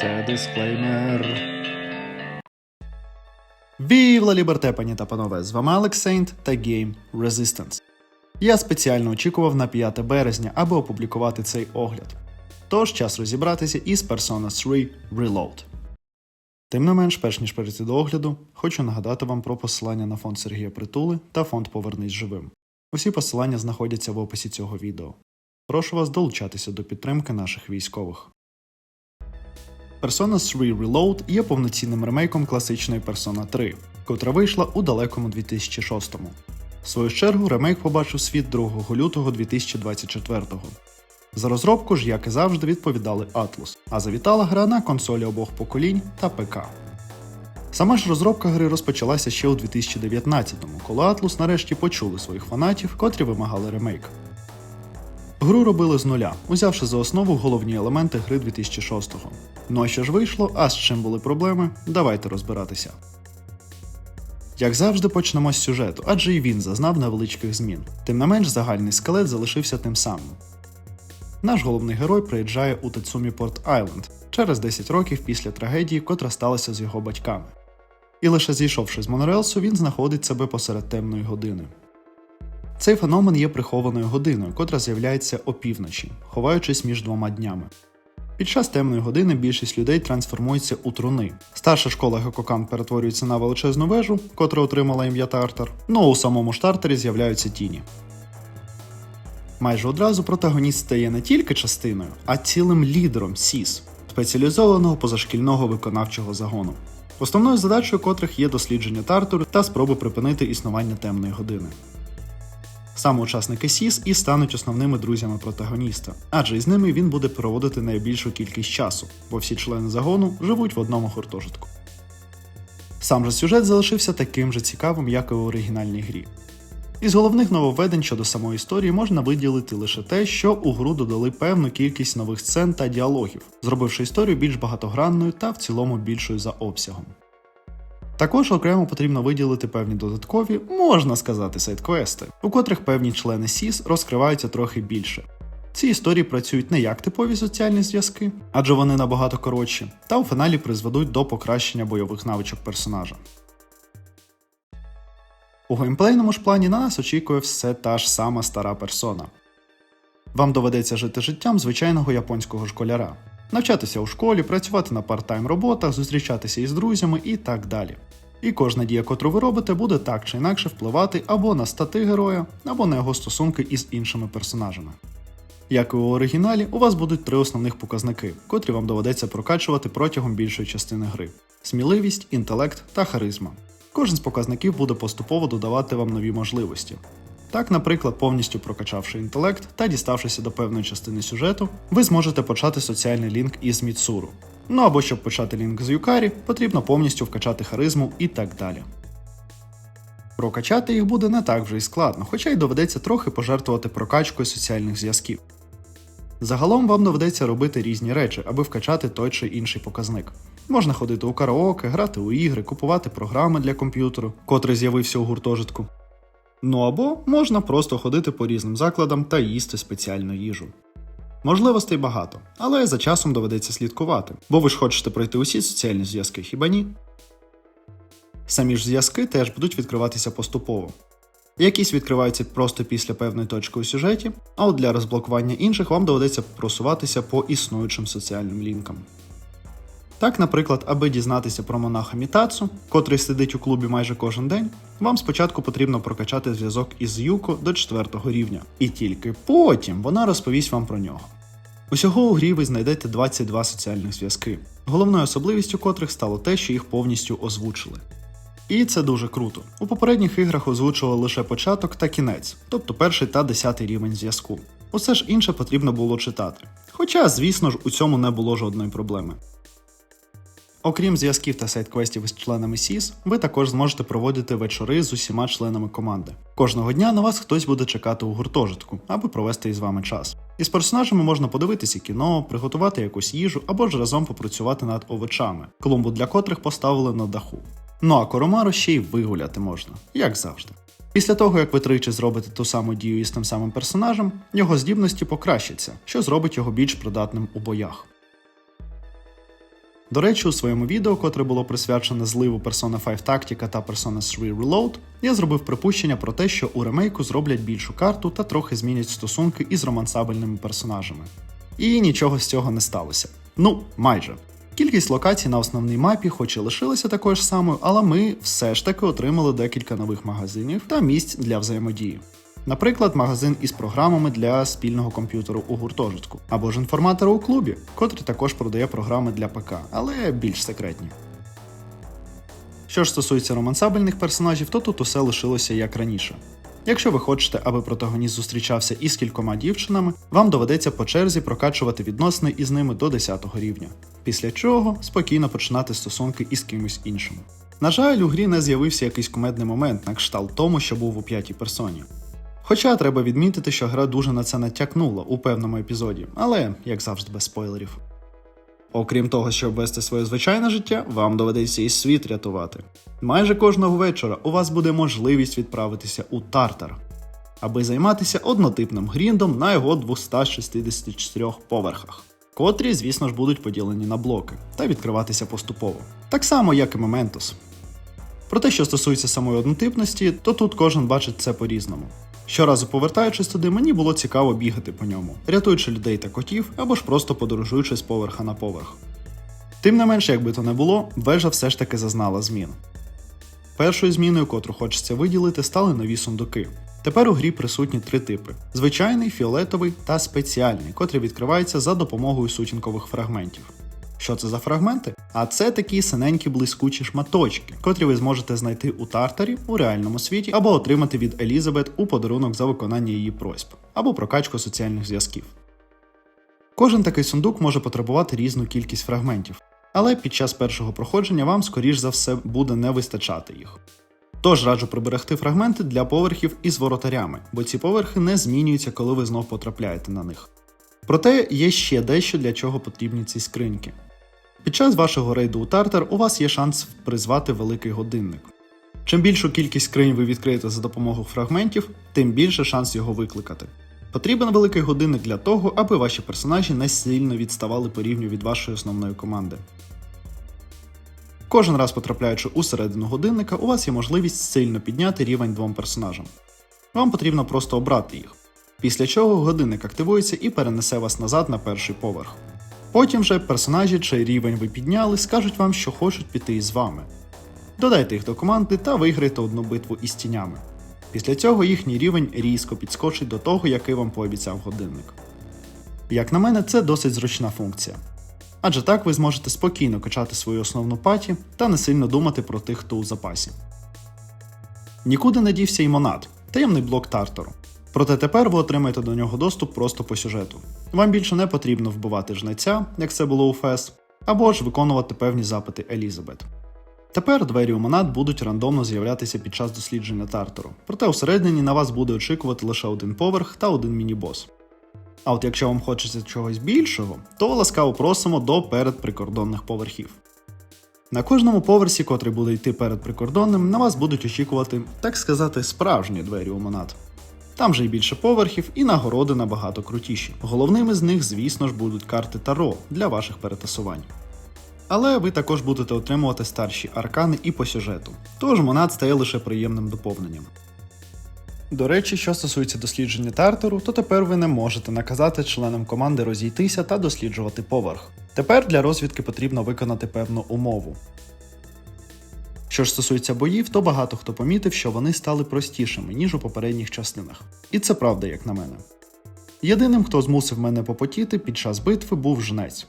Це дисклеймер. Вівла Ліберте, пані та панове! З вами Алекс Сейнт та Game Resistance. Я спеціально очікував на 5 березня, аби опублікувати цей огляд. Тож час розібратися із Persona 3 Reload. Тим не менш, перш ніж перейти до огляду, хочу нагадати вам про посилання на фонд Сергія Притули та фонд Повернись живим. Усі посилання знаходяться в описі цього відео. Прошу вас долучатися до підтримки наших військових. Persona 3 Reload є повноцінним ремейком класичної Persona 3, котра вийшла у далекому 2006-му. В свою чергу ремейк побачив світ 2 лютого 2024-го. За розробку ж, як і завжди, відповідали Atlus, а завітала гра на консолі обох поколінь та ПК. Сама ж розробка гри розпочалася ще у 2019-му, коли Atlus нарешті почули своїх фанатів, котрі вимагали ремейк. Гру робили з нуля, узявши за основу головні елементи гри 2006-го. Ну а що ж вийшло, а з чим були проблеми, давайте розбиратися. Як завжди, почнемо з сюжету, адже і він зазнав невеличких змін. Тим не менш, загальний скелет залишився тим самим. Наш головний герой приїжджає у Тецумі Порт Айленд через 10 років після трагедії, котра сталася з його батьками. І лише зійшовши з Монорелсу, він знаходить себе посеред темної години. Цей феномен є прихованою годиною, котра з'являється опівночі, ховаючись між двома днями. Під час темної години більшість людей трансформується у труни. Старша школа Гекокан перетворюється на величезну вежу, котра отримала ім'я Тартар, ну а у самому ж Тартарі з'являються тіні. Майже одразу протагоніст стає не тільки частиною, а цілим лідером СІС спеціалізованого позашкільного виконавчого загону, основною задачею котрих є дослідження Тартуру та спроби припинити існування темної години. Саме учасники СІС і стануть основними друзями протагоніста, адже із ними він буде проводити найбільшу кількість часу, бо всі члени загону живуть в одному гуртожитку. Сам же сюжет залишився таким же цікавим, як і в оригінальній грі. Із головних нововведень щодо самої історії можна виділити лише те, що у гру додали певну кількість нових сцен та діалогів, зробивши історію більш багатогранною та в цілому більшою за обсягом. Також окремо потрібно виділити певні додаткові, можна сказати, сайт-квести, у котрих певні члени СІС розкриваються трохи більше. Ці історії працюють не як типові соціальні зв'язки, адже вони набагато коротші, та у фіналі призведуть до покращення бойових навичок персонажа. У геймплейному ж плані на нас очікує все та ж сама стара персона. Вам доведеться жити життям звичайного японського школяра, навчатися у школі, працювати на парт-тайм роботах, зустрічатися із друзями і так далі. І кожна дія, котру ви робите, буде так чи інакше впливати або на стати героя, або на його стосунки із іншими персонажами. Як і у оригіналі, у вас будуть три основних показники, котрі вам доведеться прокачувати протягом більшої частини гри: сміливість, інтелект та харизма. Кожен з показників буде поступово додавати вам нові можливості. Так, наприклад, повністю прокачавши інтелект та діставшися до певної частини сюжету, ви зможете почати соціальний лінк із Міцуру. Ну або щоб почати лінк з Юкарі, потрібно повністю вкачати харизму і так далі. Прокачати їх буде не так вже й складно, хоча й доведеться трохи пожертвувати прокачкою соціальних зв'язків. Загалом вам доведеться робити різні речі, аби вкачати той чи інший показник. Можна ходити у караоке, грати у ігри, купувати програми для комп'ютеру, котрий з'явився у гуртожитку. Ну або можна просто ходити по різним закладам та їсти спеціальну їжу. Можливостей багато, але за часом доведеться слідкувати, бо ви ж хочете пройти усі соціальні зв'язки, хіба ні? Самі ж зв'язки теж будуть відкриватися поступово. Якісь відкриваються просто після певної точки у сюжеті, а от для розблокування інших вам доведеться просуватися по існуючим соціальним лінкам. Так, наприклад, аби дізнатися про монаха Мітацу, котрий сидить у клубі майже кожен день, вам спочатку потрібно прокачати зв'язок із Юко до 4 рівня, і тільки потім вона розповість вам про нього. Усього у грі ви знайдете 22 соціальних зв'язки, головною особливістю котрих стало те, що їх повністю озвучили. І це дуже круто. У попередніх іграх озвучували лише початок та кінець, тобто перший та десятий рівень зв'язку. Усе ж інше потрібно було читати. Хоча, звісно ж, у цьому не було жодної проблеми. Окрім зв'язків та сайт-квестів із членами СІС, ви також зможете проводити вечори з усіма членами команди. Кожного дня на вас хтось буде чекати у гуртожитку, аби провести із вами час. Із персонажами можна подивитися кіно, приготувати якусь їжу або ж разом попрацювати над овочами, клумбу для котрих поставили на даху. Ну а коромару ще й вигуляти можна, як завжди. Після того, як ви тричі зробите ту саму дію із тим самим персонажем, його здібності покращаться, що зробить його більш придатним у боях. До речі, у своєму відео, котре було присвячене зливу Persona 5 Tactica та Persona 3 Reload, я зробив припущення про те, що у ремейку зроблять більшу карту та трохи змінять стосунки із романсабельними персонажами. І нічого з цього не сталося. Ну, майже. Кількість локацій на основній мапі, хоч і лишилася такою ж самою, але ми все ж таки отримали декілька нових магазинів та місць для взаємодії. Наприклад, магазин із програмами для спільного комп'ютеру у гуртожитку, або ж інформатора у клубі, котрий також продає програми для ПК, але більш секретні. Що ж стосується романсабельних персонажів, то тут усе лишилося як раніше. Якщо ви хочете, аби протагоніст зустрічався із кількома дівчинами, вам доведеться по черзі прокачувати відносини із ними до 10 рівня, після чого спокійно починати стосунки із кимось іншим. На жаль, у грі не з'явився якийсь кумедний момент на кшталт тому, що був у п'ятій персоні. Хоча треба відмітити, що гра дуже на це натякнула у певному епізоді, але як завжди без спойлерів. Окрім того, щоб вести своє звичайне життя, вам доведеться і світ рятувати. Майже кожного вечора у вас буде можливість відправитися у Тартар, аби займатися однотипним гріндом на його 264 поверхах, котрі, звісно ж, будуть поділені на блоки та відкриватися поступово. Так само, як і Мементос. Про те, що стосується самої однотипності, то тут кожен бачить це по-різному. Щоразу повертаючись туди, мені було цікаво бігати по ньому, рятуючи людей та котів або ж просто подорожуючи з поверха на поверх. Тим не менше, як би то не було, вежа все ж таки зазнала змін. Першою зміною, котру хочеться виділити, стали нові сундуки. Тепер у грі присутні три типи: звичайний, фіолетовий та спеціальний, котрі відкриваються за допомогою сутінкових фрагментів. Що це за фрагменти? А це такі синенькі блискучі шматочки, котрі ви зможете знайти у тартарі у реальному світі або отримати від Елізабет у подарунок за виконання її просьб, або прокачку соціальних зв'язків. Кожен такий сундук може потребувати різну кількість фрагментів, але під час першого проходження вам, скоріш за все, буде не вистачати їх. Тож раджу приберегти фрагменти для поверхів із воротарями, бо ці поверхи не змінюються, коли ви знов потрапляєте на них. Проте є ще дещо, для чого потрібні ці скриньки. Під час вашого рейду у Тартар у вас є шанс призвати великий годинник. Чим більшу кількість скринь ви відкриєте за допомогою фрагментів, тим більше шанс його викликати. Потрібен великий годинник для того, аби ваші персонажі не сильно відставали по рівню від вашої основної команди. Кожен раз потрапляючи у середину годинника, у вас є можливість сильно підняти рівень двом персонажам. Вам потрібно просто обрати їх, після чого годинник активується і перенесе вас назад на перший поверх. Потім же персонажі, чий рівень ви підняли, скажуть вам, що хочуть піти із вами. Додайте їх до команди та виграйте одну битву із тінями. Після цього їхній рівень різко підскочить до того, який вам пообіцяв годинник. Як на мене, це досить зручна функція. Адже так ви зможете спокійно качати свою основну паті та не сильно думати про тих, хто у запасі. Нікуди не дівся і Монад, таємний блок Тартору. Проте тепер ви отримаєте до нього доступ просто по сюжету. Вам більше не потрібно вбивати жнеця, як це було у Фес, або ж виконувати певні запити Елізабет. Тепер двері у Монад будуть рандомно з'являтися під час дослідження Тартору, проте усередині на вас буде очікувати лише один поверх та один міні-бос. А от якщо вам хочеться чогось більшого, то ласкаво просимо до передприкордонних поверхів. На кожному поверсі, котрий буде йти перед прикордонним, на вас будуть очікувати, так сказати, справжні двері у Монад. Там же й більше поверхів, і нагороди набагато крутіші. Головними з них, звісно ж, будуть карти Таро для ваших перетасувань. Але ви також будете отримувати старші аркани і по сюжету, тож монад стає лише приємним доповненням. До речі, що стосується дослідження Тартору, то тепер ви не можете наказати членам команди розійтися та досліджувати поверх. Тепер для розвідки потрібно виконати певну умову. Що ж стосується боїв, то багато хто помітив, що вони стали простішими, ніж у попередніх частинах. І це правда, як на мене. Єдиним, хто змусив мене попотіти під час битви, був жнець.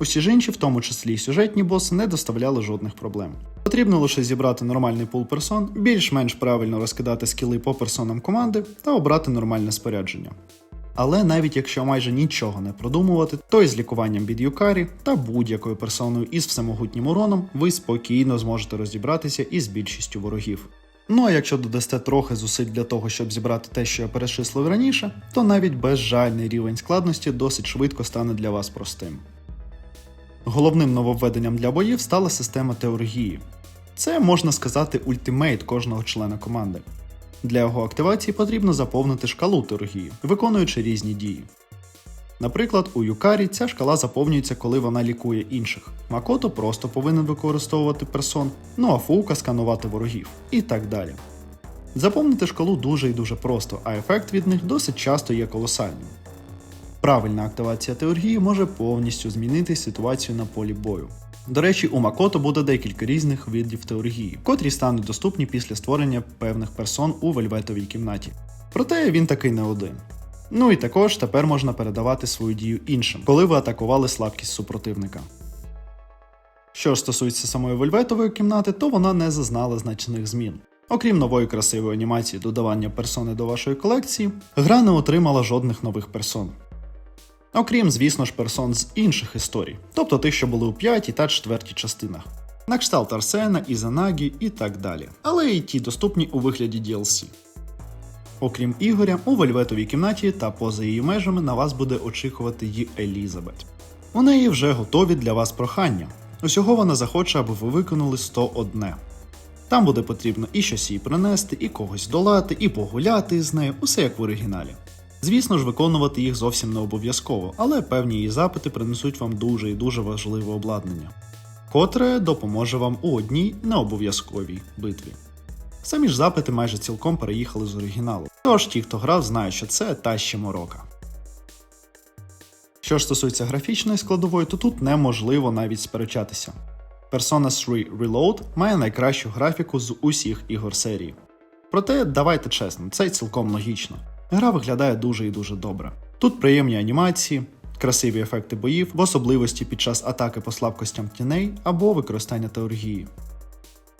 Усі ж інші, в тому числі й сюжетні боси, не доставляли жодних проблем. Потрібно лише зібрати нормальний пул персон, більш-менш правильно розкидати скіли по персонам команди та обрати нормальне спорядження. Але навіть якщо майже нічого не продумувати, то із лікуванням від Юкарі та будь-якою персоною із всемогутнім уроном ви спокійно зможете розібратися із більшістю ворогів. Ну а якщо додасте трохи зусиль для того, щоб зібрати те, що я перечислив раніше, то навіть безжальний рівень складності досить швидко стане для вас простим. Головним нововведенням для боїв стала система теоргії. Це можна сказати ультимейт кожного члена команди. Для його активації потрібно заповнити шкалу теоргії, виконуючи різні дії. Наприклад, у Юкарі ця шкала заповнюється, коли вона лікує інших. Макото просто повинен використовувати персон, ну а Фука сканувати ворогів і так далі. Заповнити шкалу дуже і дуже просто, а ефект від них досить часто є колосальним. Правильна активація теоргії може повністю змінити ситуацію на полі бою. До речі, у Макото буде декілька різних видів теоргії, котрі стануть доступні після створення певних персон у вельветовій кімнаті. Проте він такий не один. Ну і також тепер можна передавати свою дію іншим, коли ви атакували слабкість супротивника. Що стосується самої вельветової кімнати, то вона не зазнала значних змін. Окрім нової красивої анімації додавання персони до вашої колекції, гра не отримала жодних нових персон. Окрім, звісно ж, персон з інших історій, тобто тих, що були у п'ятій та четвертій частинах. На кшталт Арсена, Ізанагі і так далі. Але і ті доступні у вигляді DLC. Окрім Ігоря, у вельветовій кімнаті та поза її межами на вас буде очікувати й Елізабет. У неї вже готові для вас прохання. Усього вона захоче, аби ви виконали 101. Там буде потрібно і щось їй принести, і когось долати, і погуляти з нею, усе як в оригіналі. Звісно ж, виконувати їх зовсім не обов'язково, але певні її запити принесуть вам дуже і дуже важливе обладнання, котре допоможе вам у одній необов'язковій битві. Самі ж запити майже цілком переїхали з оригіналу, тож ті, хто грав, знають, що це та ще морока. Що ж стосується графічної складової, то тут неможливо навіть сперечатися. Persona 3 Reload має найкращу графіку з усіх ігор серії. Проте, давайте чесно, це цілком логічно. Гра виглядає дуже і дуже добре. Тут приємні анімації, красиві ефекти боїв, в особливості під час атаки по слабкостям тіней або використання теоргії.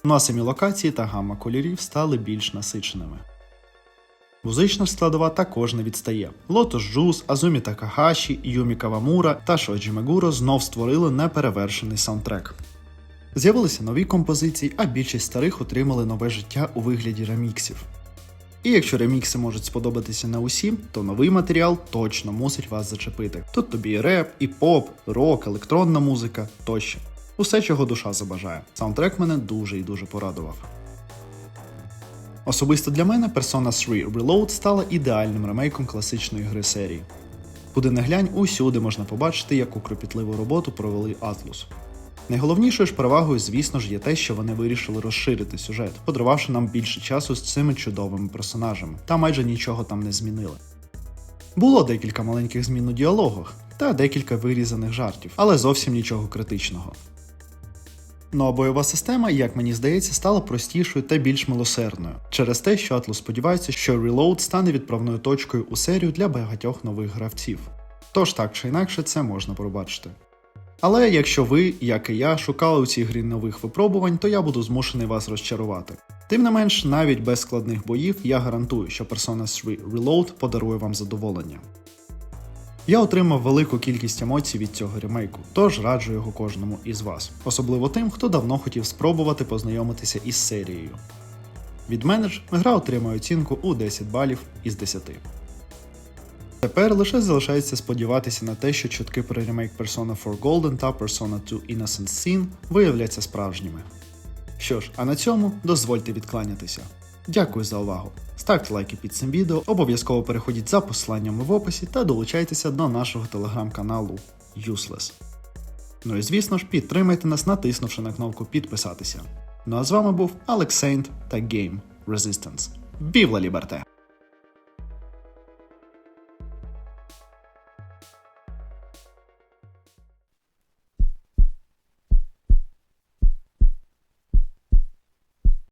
Ну а самі локації та гамма кольорів стали більш насиченими. Музична складова також не відстає. Лотос Джус, Азумі Такахаші, Юмі Кавамура та Шоджі Мегуро знов створили неперевершений саундтрек. З'явилися нові композиції, а більшість старих отримали нове життя у вигляді реміксів. І якщо ремікси можуть сподобатися не усім, то новий матеріал точно мусить вас зачепити. Тут тобі і реп, і поп, рок, електронна музика тощо. Усе, чого душа забажає. Саундтрек мене дуже і дуже порадував. Особисто для мене Persona 3 Reload стала ідеальним ремейком класичної гри серії. Куди не глянь, усюди можна побачити, яку кропітливу роботу провели Atlus. Найголовнішою ж перевагою, звісно ж, є те, що вони вирішили розширити сюжет, подарувавши нам більше часу з цими чудовими персонажами, та майже нічого там не змінили. Було декілька маленьких змін у діалогах та декілька вирізаних жартів, але зовсім нічого критичного. Ну а бойова система, як мені здається, стала простішою та більш милосердною через те, що Atlus сподівається, що Reload стане відправною точкою у серію для багатьох нових гравців. Тож так чи інакше це можна пробачити. Але якщо ви, як і я, шукали у цій грі нових випробувань, то я буду змушений вас розчарувати. Тим не менш, навіть без складних боїв я гарантую, що Persona 3 Reload подарує вам задоволення. Я отримав велику кількість емоцій від цього ремейку, тож раджу його кожному із вас, особливо тим, хто давно хотів спробувати познайомитися із серією. Від мене ж гра отримує оцінку у 10 балів із 10. Тепер лише залишається сподіватися на те, що чутки про ремейк Persona 4 Golden та Persona 2 Innocent Sin виявляться справжніми. Що ж, а на цьому дозвольте відкланятися. Дякую за увагу. Ставте лайки під цим відео, обов'язково переходіть за посиланнями в описі та долучайтеся до нашого телеграм-каналу Useless. Ну і звісно ж, підтримайте нас, натиснувши на кнопку підписатися. Ну а з вами був Алекс Сейнт та Game Resistance. Бівла Ліберте!